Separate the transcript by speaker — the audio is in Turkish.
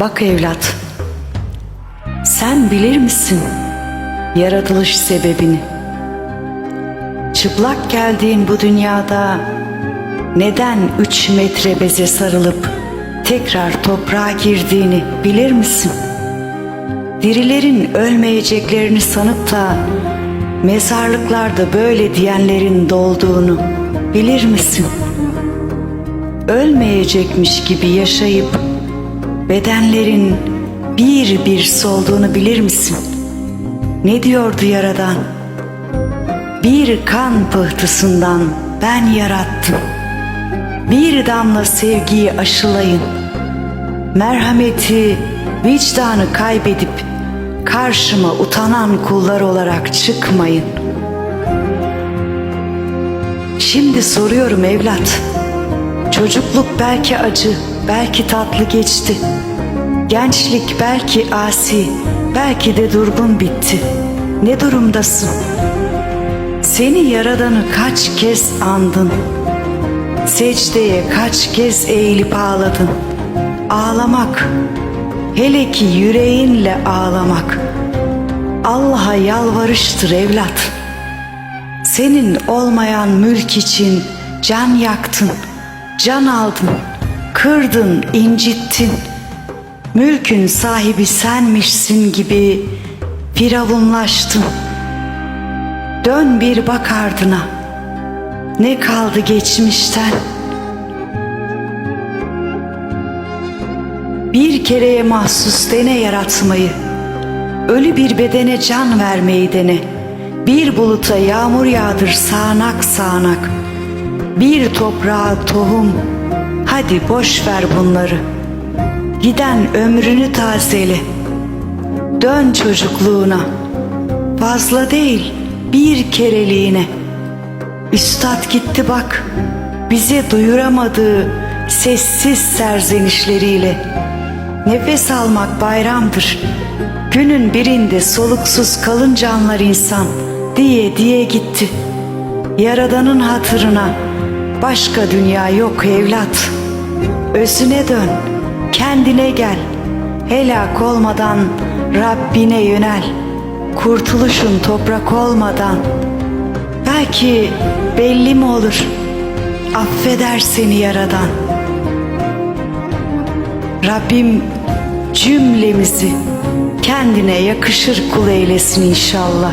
Speaker 1: Bak evlat, sen bilir misin yaratılış sebebini? Çıplak geldiğin bu dünyada neden üç metre beze sarılıp tekrar toprağa girdiğini bilir misin? Dirilerin ölmeyeceklerini sanıp da mezarlıklarda böyle diyenlerin dolduğunu bilir misin? Ölmeyecekmiş gibi yaşayıp bedenlerin bir bir solduğunu bilir misin? Ne diyordu Yaradan? Bir kan pıhtısından ben yarattım. Bir damla sevgiyi aşılayın. Merhameti, vicdanı kaybedip karşıma utanan kullar olarak çıkmayın. Şimdi soruyorum evlat. Çocukluk belki acı, belki tatlı geçti. Gençlik belki asi, belki de durgun bitti. Ne durumdasın? Seni yaradanı kaç kez andın? Secdeye kaç kez eğilip ağladın? Ağlamak, hele ki yüreğinle ağlamak. Allah'a yalvarıştır evlat. Senin olmayan mülk için can yaktın, can aldın, kırdın, incittin. Mülkün sahibi senmişsin gibi firavunlaştın. Dön bir bak ardına. Ne kaldı geçmişten? Bir kereye mahsus dene yaratmayı. Ölü bir bedene can vermeyi dene. Bir buluta yağmur yağdır sağanak sağanak. Bir toprağa tohum. Hadi boş ver bunları. Giden ömrünü tazele. Dön çocukluğuna. Fazla değil, bir kereliğine. Üstad gitti bak, bize duyuramadığı sessiz serzenişleriyle. Nefes almak bayramdır. Günün birinde soluksuz kalınca anlar insan diye diye gitti. Yaradanın hatırına başka dünya yok evlat. Özüne dön, kendine gel. Helak olmadan Rabbine yönel. Kurtuluşun toprak olmadan belki belli mi olur? Affeder seni yaradan. Rabbim cümlemizi kendine yakışır kul eylesin inşallah.